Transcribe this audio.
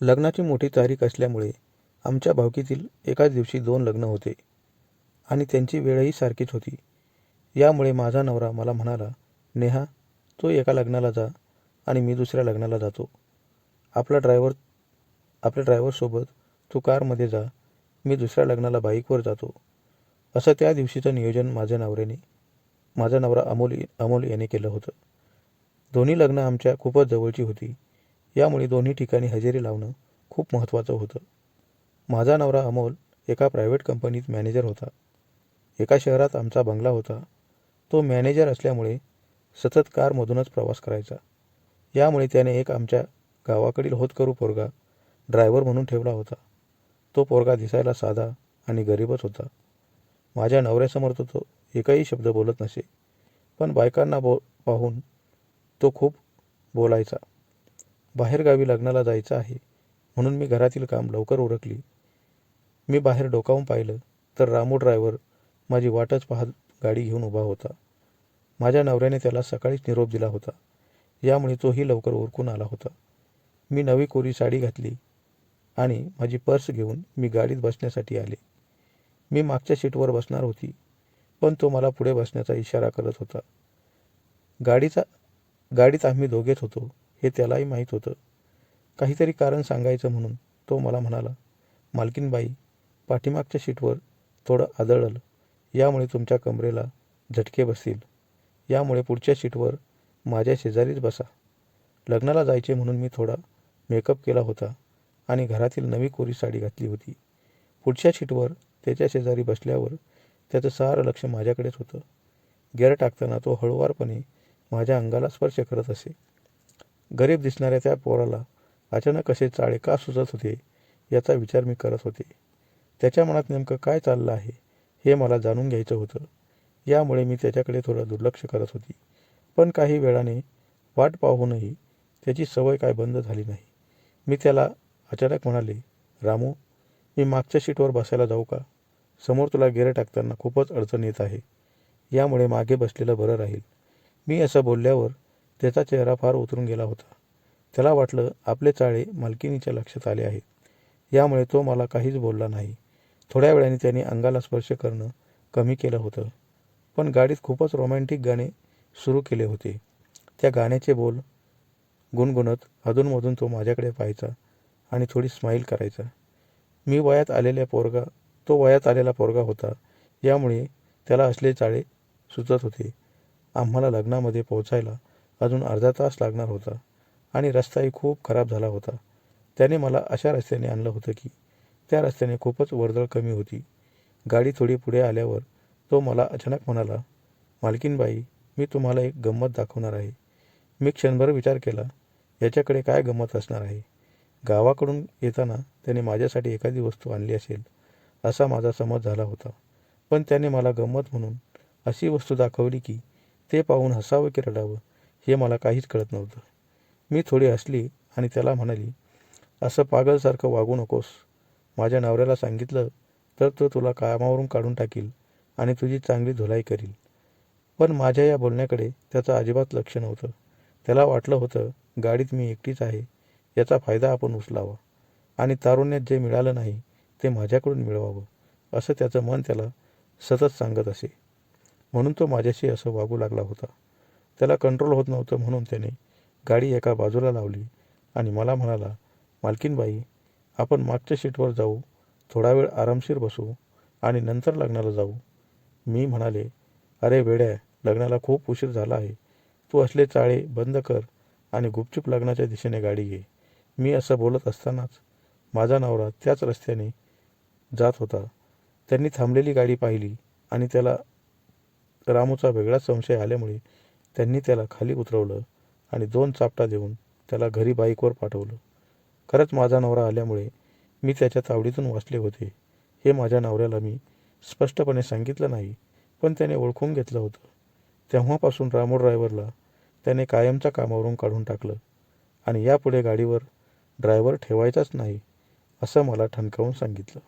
लग्नाची मोठी तारीख असल्यामुळे आमच्या भावकीतील एकाच दिवशी दोन लग्न होते आणि त्यांची वेळही सारखीच होती. यामुळे माझा नवरा मला म्हणाला नेहा तू एका लग्नाला जा आणि मी दुसऱ्या लग्नाला जातो. आपला ड्रायव्हर आपल्या ड्रायव्हरसोबत तू कारमध्ये जा मी दुसऱ्या लग्नाला बाईकवर जातो. असं त्या दिवशीचं नियोजन माझ्या नवऱ्याने माझा नवरा अमोल अमोल याने केलं होतं. दोन्ही लग्न आमच्या खूपच जवळची होती. यामुळे दोन्ही ठिकाणी हजेरी लावणं खूप महत्त्वाचं होतं. माझा नवरा अमोल एका प्रायव्हेट कंपनीत मॅनेजर होता. एका शहरात आमचा बंगला होता. तो मॅनेजर असल्यामुळे सतत कारमधूनच प्रवास करायचा. यामुळे त्याने एक आमच्या गावाकडील होतकरू पोरगा ड्रायव्हर म्हणून ठेवला होता. तो पोरगा दिसायला साधा आणि गरीबच होता. माझ्या नवऱ्यासमोर तो तो एकही शब्द बोलत नसे. पण बायकांना बो पाहून तो खूप बोलायचा. बाहेरगावी लग्नाला जायचं आहे. म्हणून मी घरातील काम लवकर उरकली. मी बाहेर डोकावून पाहिलं तर रामू ड्रायव्हर माझी वाटच पाहत गाडी घेऊन उभा होता. माझ्या नवऱ्याने त्याला सकाळीच निरोप दिला होता. यामुळे तोही लवकर उरकून आला होता. मी नवी कोरी साडी घातली आणि माझी पर्स घेऊन मी गाडीत बसण्यासाठी आले. मी मागच्या सीटवर बसणार होती पण तो मला पुढे बसण्याचा इशारा करत होता. गाडीचा गाडीत आम्ही दोघेच होतो. हे त्यालाही माहीत होतं. काहीतरी कारण सांगायचं म्हणून तो मला म्हणाला मालकीनबाई पाठीमागच्या शीटवर थोडं आदळलं. यामुळे तुमच्या कमरेला झटके बसतील. यामुळे पुढच्या शीटवर माझ्या शेजारीच बसा. लग्नाला जायचे म्हणून मी थोडा मेकअप केला होता आणि घरातील नवी कोरी साडी घातली होती. पुढच्या शीटवर त्याच्या शेजारी बसल्यावर त्याचं सारं लक्ष माझ्याकडेच होतं. गेअर टाकताना तो हळुवारपणे माझ्या अंगाला स्पर्श करत असे. गरीब दिसणाऱ्या त्या पोराला अचानक असे चाळे का सुचत होते याचा विचार मी करत होते. त्याच्या मनात नेमकं काय चाललं आहे हे मला जाणून घ्यायचं होतं. यामुळे मी त्याच्याकडे थोडं दुर्लक्ष करत होती. पण काही वेळाने वाट पाहूनही त्याची सवय काय बंद झाली नाही. मी त्याला अचानक म्हणाले रामू मी मागच्या सीटवर बसायला जाऊ का? समोर तुला गेरे टाकताना खूपच अडचण येत आहे. यामुळे मागे बसलेलं बरं राहील. मी असं बोलल्यावर त्याचा चेहरा फार उतरून गेला होता. त्याला वाटलं आपले चाळे मालकिनीच्या लक्षात आले आहेत. यामुळे तो मला काहीच बोलला नाही. थोड्या वेळाने त्याने अंगाला स्पर्श करणं कमी केलं होतं. पण गाडीत खूपच रोमॅन्टिक गाणे सुरू केले होते. त्या गाण्याचे बोल गुणगुणत अधूनमधून तो माझ्याकडे पाहायचा आणि थोडी स्माईल करायचा. मी वयात आलेल्या पोरगा तो वयात आलेला पोरगा होता. यामुळे त्याला असले चाळे सुचत होते. आम्हाला लग्नामध्ये पोहोचायला अजून अर्धा तास लागणार होता आणि रस्ताही खूप खराब झाला होता. त्याने मला अशा रस्त्याने आणलं होतं की त्या रस्त्याने खूपच वर्दळ कमी होती. गाडी थोडी पुढे आल्यावर तो मला अचानक म्हणाला मालकीनबाई मी तुम्हाला एक गंमत दाखवणार आहे. मी क्षणभर विचार केला याच्याकडे काय गंमत असणार आहे? गावाकडून येताना त्याने माझ्यासाठी एखादी वस्तू आणली असेल असा माझा समज झाला होता. पण त्याने मला गंमत म्हणून अशी वस्तू दाखवली की ते पाहून हसावं की रडावं. हे मला काहीच कळत नव्हतं. मी थोडी हसली आणि त्याला म्हणाली असं पागलसारखं वागू नकोस. माझ्या नवऱ्याला सांगितलं तर तो तुला कामावरून काढून टाकील आणि तुझी चांगली धुलाई करील. पण माझ्या या बोलण्याकडे त्याचं अजिबात लक्ष नव्हतं. त्याला वाटलं होतं गाडीत मी एकटीच आहे याचा फायदा आपण उचलावा आणि तारुण्यात जे मिळालं नाही ते माझ्याकडून मिळवावं असं त्याचं मन त्याला सतत सांगत असे. म्हणून तो माझ्याशी असं वागू लागला होता. त्याला कंट्रोल होत नव्हतं म्हणून त्याने गाडी एका बाजूला लावली आणि मला म्हणाला मालकीनबाई आपण मागच्या सीटवर जाऊ थोडा वेळ आरामशीर बसू आणि नंतर लग्नाला जाऊ. मी म्हणाले अरे वेड्या लग्नाला खूप उशीर झाला आहे. तू असले चाळे बंद कर आणि गुपचूप लग्नाच्या दिशेने गाडी घे. मी असं बोलत असतानाच माझा नवरा त्याच रस्त्याने जात होता. त्यांनी थांबलेली गाडी पाहिली आणि त्याला रामूचा वेगळाच संशय आल्यामुळे त्यांनी त्याला खाली उतरवलं आणि दोन चापटा देऊन त्याला घरी बाईकवर पाठवलं. खरंच माझा नवरा आल्यामुळे मी त्याच्या तावडीतून वाचले होते. हे माझ्या नवऱ्याला मी स्पष्टपणे सांगितलं नाही पण त्याने ओळखून घेतलं होतं. तेव्हापासून रामोड ड्रायव्हरला त्याने कायमच्या कामावरून काढून टाकलं आणि यापुढे गाडीवर ड्रायव्हर ठेवायचाच नाही असं मला ठणकावून सांगितलं.